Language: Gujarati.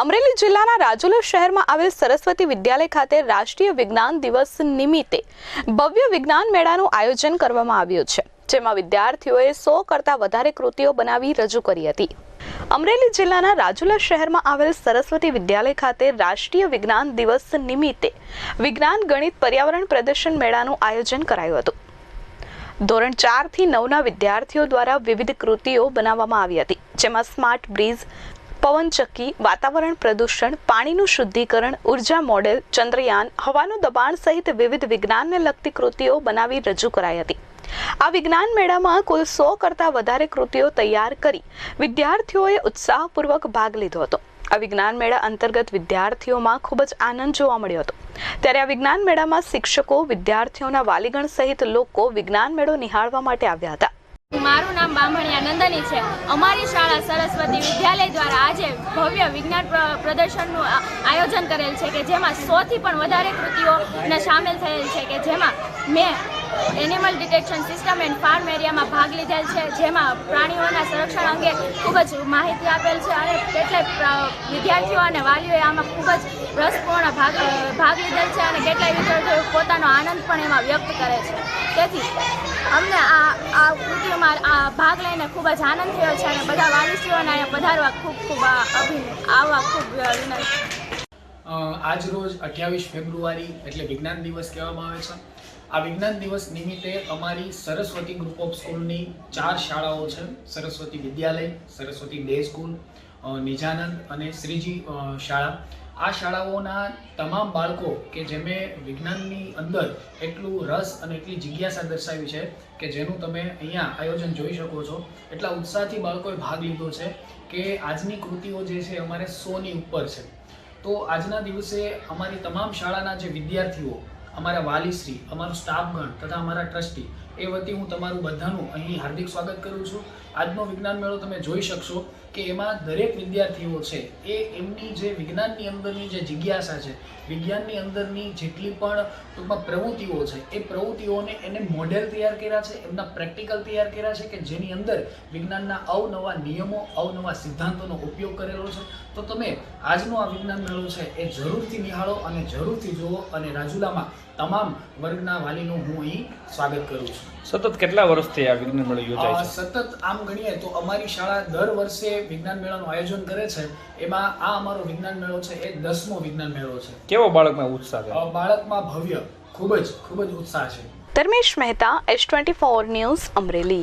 અમરેલી જિલ્લાના રાજુલા શહેરમાં આવેલ સરસ્વતી વિદ્યાલય ખાતે રાષ્ટ્રીય વિજ્ઞાન દિવસ નિમિત્તે ભવ્ય વિજ્ઞાન મેળાનું આયોજન કરવામાં આવ્યું છે, જેમાં વિદ્યાર્થીઓએ સો કરતાં વધારે કૃતિઓ બનાવી રજૂ કરી હતી. અમરેલી જિલ્લાના રાજુલા શહેરમાં આવેલ સરસ્વતી વિદ્યાલય ખાતે રાષ્ટ્રીય વિજ્ઞાન દિવસ નિમિત્તે વિજ્ઞાન ગણિત પર્યાવરણ પ્રદર્શન મેળાનું આયોજન કરાયું હતું. ધોરણ ચારથી નવના વિદ્યાર્થીઓ દ્વારા વિવિધ કૃતિઓ બનાવવામાં આવી હતી, જેમાં સ્માર્ટ બ્રિજ પવનચક્કી વાતાવરણ પ્રદૂષણ, પાણીનું શુદ્ધિકરણ, ઊર્જા મોડેલ, ચંદ્રયાન, હવાનું દબાણ સહિત વિવિધ વિજ્ઞાનને લગતી કૃતિઓ બનાવી રજૂ કરાઈ હતી. આ વિજ્ઞાન મેળામાં કુલ સો કરતાં વધારે કૃતિઓ તૈયાર કરી વિદ્યાર્થીઓએ ઉત્સાહપૂર્વક ભાગ લીધો હતો. આ વિજ્ઞાન મેળા અંતર્ગત વિદ્યાર્થીઓમાં ખૂબ જ આનંદ જોવા મળ્યો હતો. ત્યારે આ વિજ્ઞાન મેળામાં શિક્ષકો, વિદ્યાર્થીઓના વાલીગણ સહિત લોકો વિજ્ઞાન મેળો નિહાળવા માટે આવ્યા હતા. મારું નામ બામણિયા નંદની છે. અમારી શાળા સરસ્વતી વિદ્યાલય દ્વારા આજે ભવ્ય વિજ્ઞાન પ્ર- પ્રદર્શનનું આયોજન કરેલ છે કે જેમાં સોથી પણ વધારે કૃતિઓને સામેલ થયેલ છે કે જેમાં મેં animal detection system and farm એરિયામાં ભાગ લીધેલ છે, જેમાં પ્રાણીઓના સંરક્ષણ અંગે ખૂબ જ માહિતી આપેલ છે અને કેટલાય વિદ્યાર્થીઓ અને વાલીઓએ આમાં ખૂબ જ રસપૂર્ણ ભાગ ભાગ લીધેલ છે અને કેટલાય વિદ્યાર્થીઓ પોતાનો આનંદ પણ એમાં વ્યક્ત કરે છે. તેથી અમને આ આ કૃતિઓમાં આ ભાગ લઈને ખૂબ જ આનંદ થયો છે અને બધા વાલીશ્રીઓને અહીંયા પધારવા ખૂબ ખૂબ અભિન આવવા ખૂબ અ, આજ અઠ્યાવીસ ફેબ્રુઆરી એટલે વિજ્ઞાન દિવસ કહેવામાં આવે છે. આ વિજ્ઞાન દિવસ નિમિત્તે અમારી સરસ્વતી ગ્રુપ ઓફ સ્કૂલની ચાર શાળાઓ છે. સરસ્વતી વિદ્યાલય સરસ્વતી ડે સ્કૂલ નિજાનંદ અને શ્રીજી શાળા. આ શાળાઓના તમામ બાળકો કે જેમે વિજ્ઞાનની અંદર એટલું રસ અને એટલી જિજ્ઞાસા દર્શાવી છે કે જેનું તમે અહીંયા આયોજન જોઈ શકો છો, એટલા ઉત્સાહથી બાળકોએ ભાગ લીધો છે કે આજની કૃતિઓ જે છે અમારે સોની ઉપર છે. તો આજના દિવસે અમારી તમામ શાળાના જે વિદ્યાર્થીઓ, અમારા વાલીશ્રી, અમારું સ્ટાફગણ તથા અમારા ટ્રસ્ટી એ વતી હું તમારું બધાનું અહીં હાર્દિક સ્વાગત કરું છું. આજનો વિજ્ઞાન મેળો તમે જોઈ શકશો કે એમાં દરેક વિદ્યાર્થીઓ છે એ એમની જે વિજ્ઞાનની અંદરની જે જિજ્ઞાસા છે, વિજ્ઞાનની અંદરની જેટલી પણ ટૂંકમાં પ્રવૃત્તિઓ છે, એ પ્રવૃત્તિઓને એને મોડેલ તૈયાર કર્યા છે, એમના પ્રેક્ટિકલ તૈયાર કર્યા છે કે જેની અંદર વિજ્ઞાનના અવનવા નિયમો, અવનવા સિદ્ધાંતોનો ઉપયોગ કરેલો છે. તો તમે આજનો આ વિજ્ઞાન મેળો છે એ જરૂરથી નિહાળો અને જરૂરથી જુઓ અને રાજુલામાં તમામ વર્ગના વાલીનું હું અહીં સ્વાગત કરું છું. સતત કેટલા વર્ષથી આ વિજ્ઞાન મેળો યોજાય છે? સતત આમ ગણીએ તો અમારી શાળા દર વર્ષે વિજ્ઞાન મેળાનું આયોજન કરે છે. એમાં આ અમારો વિજ્ઞાન મેળો છે એ દસમો વિજ્ઞાન મેળો છે. કેવો બાળકમાં ઉત્સાહ છે? બાળકમાં ભવ્ય ખૂબ જ ખૂબ જ ઉત્સાહ છે. Dharmesh Mehta S twenty four news Amreli.